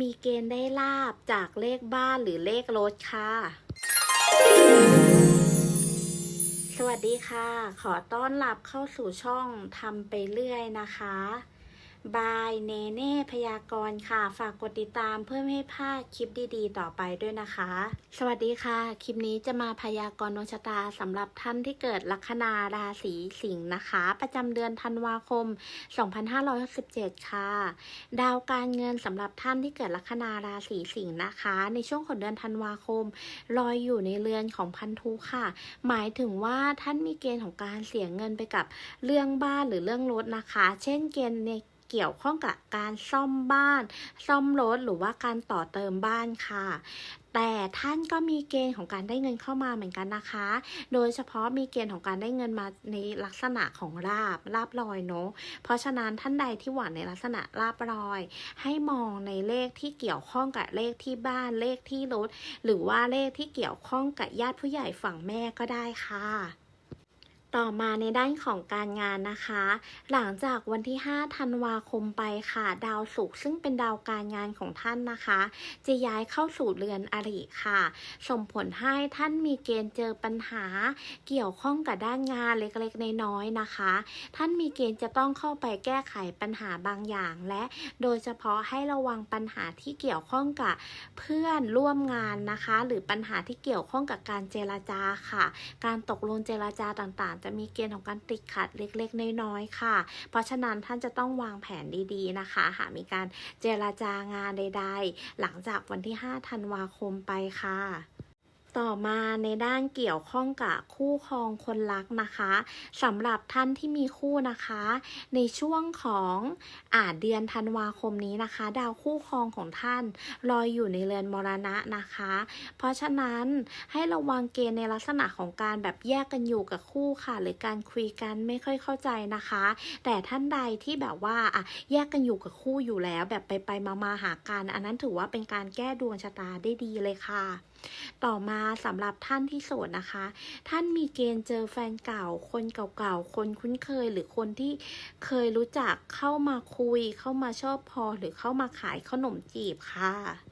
มีเกณฑ์ได้ลาบจากเลขบ้านหรือเลขรถค่ะ สวัสดีค่ะ ขอต้อนรับเข้าสู่ช่องทำไปเรื่อยนะคะ บายเนเน่พยากรณ์ค่ะ ฝากกดติดตามเพื่อไม่ให้พลาดคลิปดีๆ ต่อไปด้วยนะคะ สวัสดีค่ะ คลิปนี้จะมาพยากรณ์ดวงชะตาสำหรับท่านที่เกิดลัคนาราศีสิงห์นะคะ ประจำเดือนธันวาคม 2567 ค่ะ ดาวการเงินสำหรับท่านที่เกิดลัคนาราศีสิงห์นะคะ ในช่วงของเดือนธันวาคมลอยอยู่ในเรือนของพันธุค่ะ หมายถึงว่าท่านมีเกณฑ์ของการเสียเงินไปกับเรื่องบ้านหรือเรื่องรถนะคะ เช่นเกณฑ์ใน เกี่ยวข้องกับการซ่อมบ้าน ซ่อมรถหรือว่าการต่อเติมบ้านค่ะแต่ท่านก็มีเกณฑ์ของการได้เงินเข้ามาเหมือนกันนะคะ โดยเฉพาะมีเกณฑ์ของการได้เงินมาในลักษณะของลาบลาบลอยเนาะ เพราะฉะนั้นท่านใดที่หวังในลักษณะลาบลอย ให้มองในเลขที่เกี่ยวข้องกับเลขที่บ้านเลขที่รถ หรือว่าเลขที่เกี่ยวข้องกับญาติผู้ใหญ่ฝั่งแม่ก็ได้ค่ะ ต่อมาในด้านของการงานนะคะ หลังจากวันที่ 5 ธันวาคมไปค่ะ ดาวศุกร์ซึ่งเป็นดาวการงานของท่านนะคะ จะย้ายเข้าสู่เรือนอริค่ะ ส่งผลให้ท่านมีเกณฑ์เจอปัญหา เกี่ยวข้องกับด้านงานเล็กๆน้อยๆนะคะ ท่านมีเกณฑ์จะต้องเข้าไปแก้ไขปัญหาบางอย่าง และโดยเฉพาะให้ระวังปัญหาที่เกี่ยวข้องกับเพื่อนร่วมงานนะคะ หรือปัญหาที่เกี่ยวข้องกับการเจรจาค่ะ การตกลงเจรจาต่างๆจะมีเกณฑ์ของการติดขัดเล็กๆ น้อยๆค่ะ เพราะฉะนั้นท่านจะต้องวางแผนดีๆนะคะ หากมีการเจรจางานใด ๆ หลังจากวันที่ 5 ธันวาคมไปค่ะ ต่อมาในด้านเกี่ยวข้องกับคู่ครองคนรักนะคะสำหรับท่านที่มีคู่นะคะ ในช่วงของอาเดือนธันวาคมนี้นะคะ ดาวคู่ครองของท่านลอยอยู่ในเรือนมรณะนะคะ เพราะฉะนั้นให้ระวังเกณฑ์ในลักษณะของการแบบแยกกันอยู่กับคู่ค่ะ หรือการคุยกันไม่ค่อยเข้าใจนะคะ แต่ท่านใดที่แบบว่าอะแยกกันอยู่กับคู่อยู่แล้ว แบบไปไปมามาหากันอันนั้นถือว่าเป็นการแก้ดวงชะตาได้ดีเลยค่ะ ต่อมาสำหรับท่านที่โสดนะคะ ท่านมีเกณฑ์เจอแฟนเก่า คนเก่าๆ คนคุ้นเคย หรือคนที่เคยรู้จักเข้ามาคุย เข้ามาชอบพอหรือเข้ามาขายขนมจีบค่ะ